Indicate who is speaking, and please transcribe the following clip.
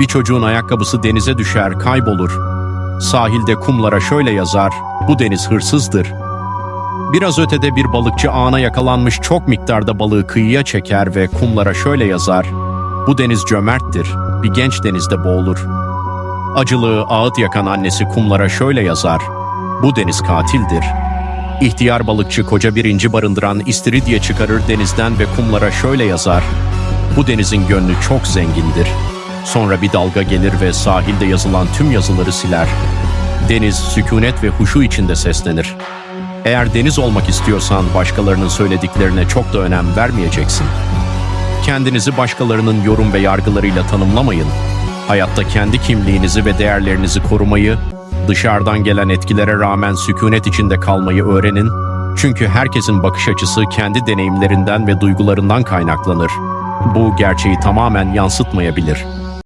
Speaker 1: Bir çocuğun ayakkabısı denize düşer, kaybolur. Sahilde kumlara şöyle yazar, bu deniz hırsızdır. Biraz ötede bir balıkçı ağına yakalanmış çok miktarda balığı kıyıya çeker ve kumlara şöyle yazar, bu deniz cömerttir, bir genç denizde boğulur. Acılığı ağıt yakan annesi kumlara şöyle yazar, bu deniz katildir. İhtiyar balıkçı koca bir inci barındıran istiridye çıkarır denizden ve kumlara şöyle yazar, bu denizin gönlü çok zengindir. Sonra bir dalga gelir ve sahilde yazılan tüm yazıları siler. Deniz sükunet ve huşu içinde seslenir. Eğer deniz olmak istiyorsan başkalarının söylediklerine çok da önem vermeyeceksin. Kendinizi başkalarının yorum ve yargılarıyla tanımlamayın. Hayatta kendi kimliğinizi ve değerlerinizi korumayı, dışarıdan gelen etkilere rağmen sükunet içinde kalmayı öğrenin. Çünkü herkesin bakış açısı kendi deneyimlerinden ve duygularından kaynaklanır. Bu gerçeği tamamen yansıtmayabilir.